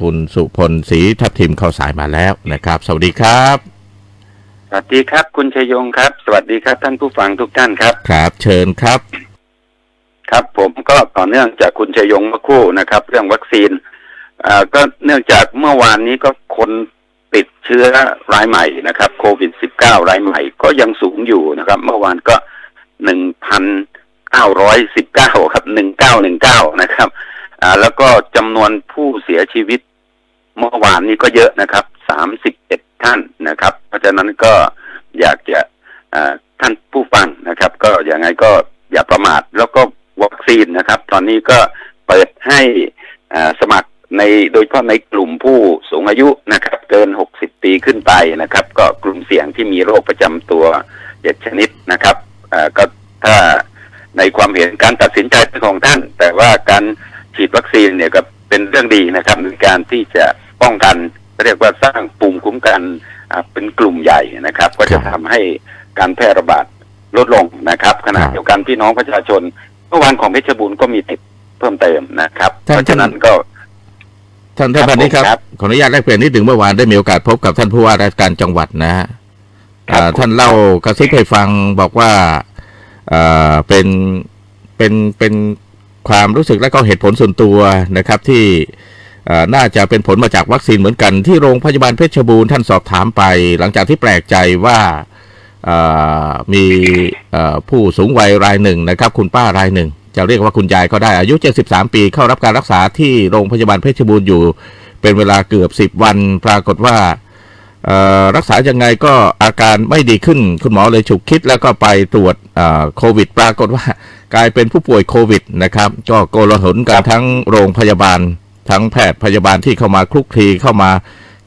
คุณสุพลศรีทับทิมเข้าสายมาแล้วนะครับ สวัสดีครับ สวัสดีครับ คุณชยงครับ สวัสดีครับ ท่านผู้ฟังทุกท่านครับ ครับ เชิญครับ ครับ ผมก็ต่อเนื่องจากคุณชยงเมื่อครู่นะครับ เรื่องวัคซีนอ่าก็เนื่องจากเมื่อวานนี้ก็คนติดเชื้อรายใหม่นะครับโควิด -19 รายใหม่ก็ยังสูงอยู่นะครับ เมื่อวานก็หนึ่งพันเก้าร้อยสิบเก้าครับหนึ่งเก้าหนึ่งเก้านะครับ อ่า แล้วก็จำนวนผู้เสียชีวิต เมื่อวานนี้ก็เยอะนะครับสามสิบเอ็ดท่านนะครับ เพราะฉะนั้นก็อยากจะท่านผู้ฟังนะครับ ก็อย่างไงก็อย่าประมาทแล้วก็วัคซีนนะครับ ตอนนี้ก็เปิดให้สมัครในโดยเฉพาะในกลุ่มผู้สูงอายุนะครับ เกินหกสิบปีขึ้นไปนะครับ ก็กลุ่มเสี่ยงที่มีโรคประจำตัวเจ็ดชนิดนะครับก็ถ้าในความเห็นการตัดสินใจเป็นของท่าน แต่ว่าการฉีดวัคซีนเนี่ยก็เป็นเรื่องดีนะครับในการที่จะ ป้องกันเรียกว่าสร้างภูมิคุ้มกันอ่าเป็นกลุ่มใหญ่นะครับ ก็จะครับทำให้การแพร่ระบาดลดลงนะครับขณะครับเดียวกันพี่น้องประชาชนเมื่อวานของเพชรบูรณ์ก็มีติดเพิ่มเติมนะครับท่านเพราะฉะนั้นก็ท่านท่านครับพันนี้ครับผมครับขออนุญาตแลกเปลี่ยนนิดหนึ่งเมื่อวานได้มีโอกาสพบกับท่านผู้ว่าราชการจังหวัดนะฮะครับอ่าผมท่านเล่ากระซิบให้ฟังบอกว่าอ่าเป็นเป็นเป็นความรู้สึกและก็เหตุผลส่วนตัวนะครับที่อ่า น่าจะเป็นผลมาจากวัคซีนเหมือนกันที่โรงพยาบาลเพชรบูรณ์ท่านสอบถามไป หลังจากที่แปลกใจว่ามีผู้สูงวัยรายหนึ่งนะครับ คุณป้ารายหนึ่ง จะเรียกว่าคุณยายก็ได้อายุ 73 ปีเข้ารับการรักษาที่โรงพยาบาลเพชรบูรณ์อยู่ เป็นเวลาเกือบ 10 วันปรากฏว่ารักษายังไงก็อาการไม่ดีขึ้น คุณหมอเลยฉุกคิดแล้วก็ไปตรวจโควิด ปรากฏว่ากลายเป็นผู้ป่วยโควิดนะครับ ก็โกลาหลกันทั้งโรงพยาบาล ทั้งแพทย์พยาบาลที่เข้ามาคลุกคลีเข้ามา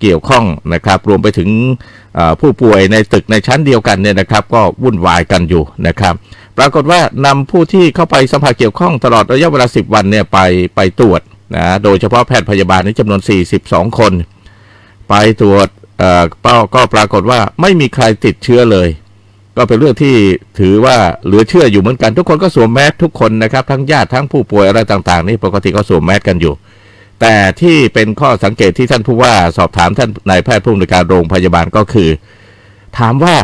เกี่ยวข้องนะครับ รวมไปถึงผู้ป่วยในตึกในชั้นเดียวกันเนี่ยนะครับ ก็วุ่นวายกันอยู่นะครับ ปรากฏว่านำผู้ที่เข้าไปสัมผัสเกี่ยวข้องตลอดระยะเวลา 10 วันเนี่ยไปไปตรวจนะโดยเฉพาะแพทย์พยาบาลนี่จำนวน 42 คน ไปตรวจเอ่อก็ก็ปรากฏว่าไม่มีใครติดเชื้อเลย ก็เป็นเรื่องที่ถือว่าเหลือเชื่ออยู่เหมือนกัน ทุกคนก็สวมแมสทุกคนนะครับ ทั้งญาติทั้งผู้ป่วยอะไรต่าง ๆ นี่ปกติก็สวมแมสกันอยู่ แต่ที่เป็นข้อสังเกตที่ท่านผู้ว่าสอบถามท่านนายแพทย์ผู้อำนวยการโรงพยาบาลก็คือ ถามว่า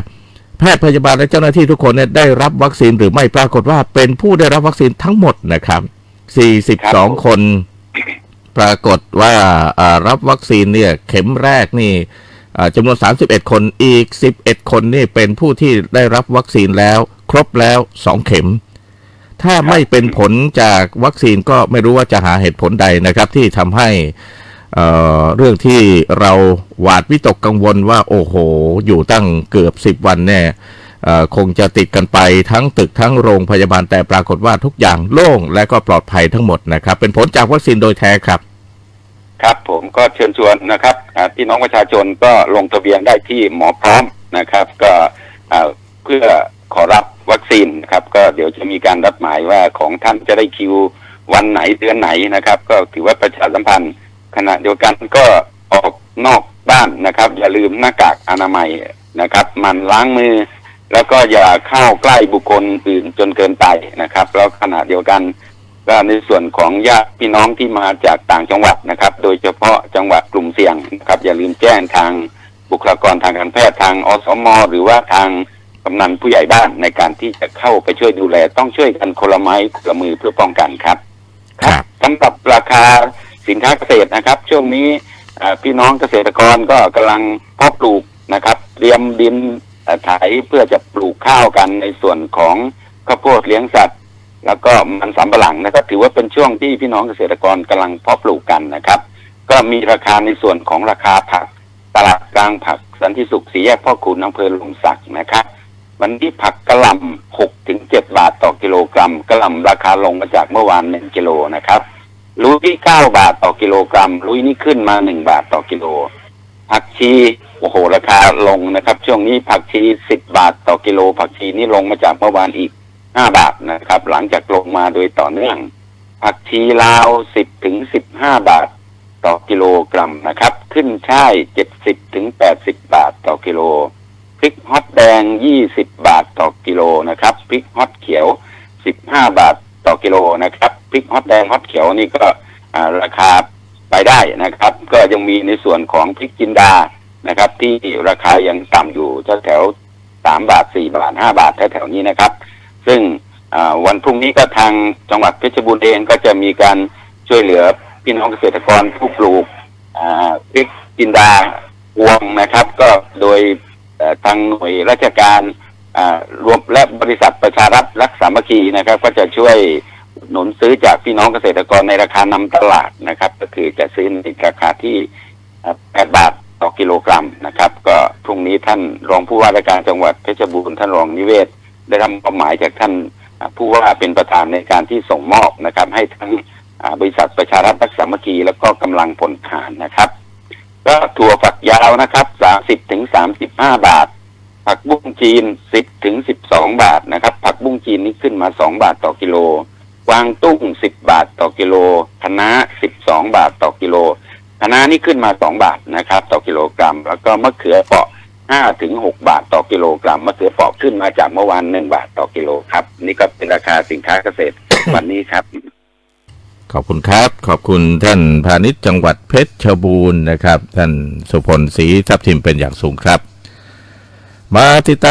แพทย์พยาบาลและเจ้าหน้าที่ทุกคนเนี่ยได้รับวัคซีนหรือไม่ปรากฏว่าเป็นผู้ได้รับวัคซีนทั้งหมดนะครับ 42 คนปรากฏว่ารับวัคซีนเนี่ยเข็มแรกนี่จำนวน 31 คนอีก 11 คนนี่เป็นผู้ที่ได้รับวัคซีนแล้ว ครบแล้ว 2 เข็ม ถ้าไม่เป็นผลจากวัคซีนก็ไม่รู้ว่าจะหาเหตุผลใดนะครับ ที่ทำให้เอ่อเรื่องที่เราหวาดวิตกกังวลว่าโอ้โห อยู่ตั้งเกือบ10วันแน่เอ่อคงจะติดกันไปทั้งตึกทั้งโรงพยาบาลแต่ปรากฏว่าทุกอย่างโล่งและก็ปลอดภัยทั้งหมดนะครับ เป็นผลจากวัคซีนโดยแท้ครับ ครับผมก็เชิญชวนนะครับอ่าพี่น้องประชาชนก็ลงทะเบียนได้ที่หมอพร้อมนะครับ ก็อ่าเพื่อขอรับวัคซีน นะครับ ก็เดี๋ยวจะมีการรับหมายว่าของท่านจะได้คิววันไหนเดือนไหนนะครับ ก็ถือว่าประชาสัมพันธ์ขณะเดียวกันก็ออกนอกบ้านนะครับ อย่าลืมหน้ากากอนามัยนะครับ มันล้างมือ แล้วก็อย่าเข้าใกล้บุคคลอื่นจนเกินไปนะครับ แล้วขณะเดียวกันก็ในส่วนของญาติพี่น้องที่มาจากต่างจังหวัดนะครับ โดยเฉพาะจังหวัดกลุ่มเสี่ยงนะครับ อย่าลืมแจ้งทางบุคลากรทางการแพทย์ทางอสมหรือว่าทาง กำนันผู้ใหญ่บ้านในการที่จะเข้าไปช่วยดูแล ต้องช่วยกันคนละไม้คนละมือเพื่อป้องกันครับ ครับสำหรับราคาสินค้าเกษตรนะครับ ช่วงนี้เอ่อพี่น้องเกษตรกรก็กำลังเพาะปลูกนะครับ เตรียมดินเอ่อไถเพื่อจะปลูกข้าวกันในส่วนของข้าวโพดเลี้ยงสัตว์ แล้วก็มันสำปะหลังนะครับ ถือว่าเป็นช่วงที่พี่น้องเกษตรกรกำลังเพาะปลูกกันนะครับ ก็มีราคาในส่วนของราคาผัก ตลาดกลางผักสันติสุขสีแยกพ่อขุนอำเภอหลมศักดิ์นะครับ วันนี้ผักกระหล่ำหกถึงเจ็ดบาทต่อกิโลกรัมกระหล่ำราคาลงมาจากเมื่อวานหนึ่งกิโลนะครับลุยเก้าบาทต่อกิโลกรัมลุยนี่ขึ้นมาหนึ่งบาทต่อกิโล ผักชีโอ้โหราคาลงนะครับ ช่วงนี้ผักชีสิบบาทต่อกิโล ผักชีนี่ลงมาจากเมื่อวานอีกห้าบาทนะครับ หลังจากลงมาโดยต่อเนื่อง ผักชีลาวสิบถึงสิบห้าบาทต่อกิโลกรัมนะครับ ขึ้นช่ายเจ็ดสิบถึงแปดสิบบาทต่อกิโลพริกฮอตแดงยี่สิบ บาทต่อกิโลนะครับพริกฮอตเขียวสิบห้าบาทต่อกิโลนะครับพริกฮอตแดงฮอตเขียวนี่ก็ราคาไปได้นะครับ ก็ยังมีในส่วนของพริกจินดานะครับ ที่ราคายังต่ำอยู่แถวสามบาทสี่บาทห้าบาทแถวๆนี้นะครับ ซึ่งวันพรุ่งนี้ก็ทางจังหวัดเพชรบูรณ์เองก็จะมีการช่วยเหลือพี่น้องเกษตรกรผู้ปลูกพริกจินดาวงนะครับ ก็โดยทางหน่วยราชการ รวมและบริษัทประชารัฐรักสามัคคีนะครับ ก็จะช่วยหนุนซื้อจากพี่น้องเกษตรกรในราคานำตลาดนะครับ ก็คือจะซื้อในราคาที่8บาทต่อกิโลกรัมนะครับ ก็พรุ่งนี้ท่านรองผู้ว่าราชการจังหวัดเพชรบูรณ์ท่านรองนิเวศ ได้รับมอบหมายจากท่านผู้ว่าเป็นประธานในการที่ส่งมอบนะครับ ให้ทั้งบริษัทประชารัฐรักสามัคคีแล้วก็กำลังผลขานนะครับ ก็ถั่วฝักยาวนะครับสามสิบถึงสามสิบห้าบาท ผักบุ้งจีนสิบถึงสิบสองบาทนะครับ ผักบุ้งจีนนี่ขึ้นมาสองบาทต่อกิโลกวางตุ้งสิบบาทต่อกิโลคะน้าสิบสองบาทต่อกิโลคะน้านี่ขึ้นมาสองบาทนะครับ ต่อกิโลกรัม แล้วก็มะเขือเปราะห้าถึงหกบาทต่อกิโลกรัมมะเขือเปราะขึ้นมาจากเมื่อวานหนึ่งบาทต่อกิโลครับ นี่ก็เป็นราคาสินค้าเกษตรวันนี้ครับ ขอบคุณครับ ขอบคุณท่านพาณิชย์จังหวัดเพชรบูรณ์นะครับ ท่านสุพลศรีทับทิมเป็นอย่างสูงครับ มาติดตาม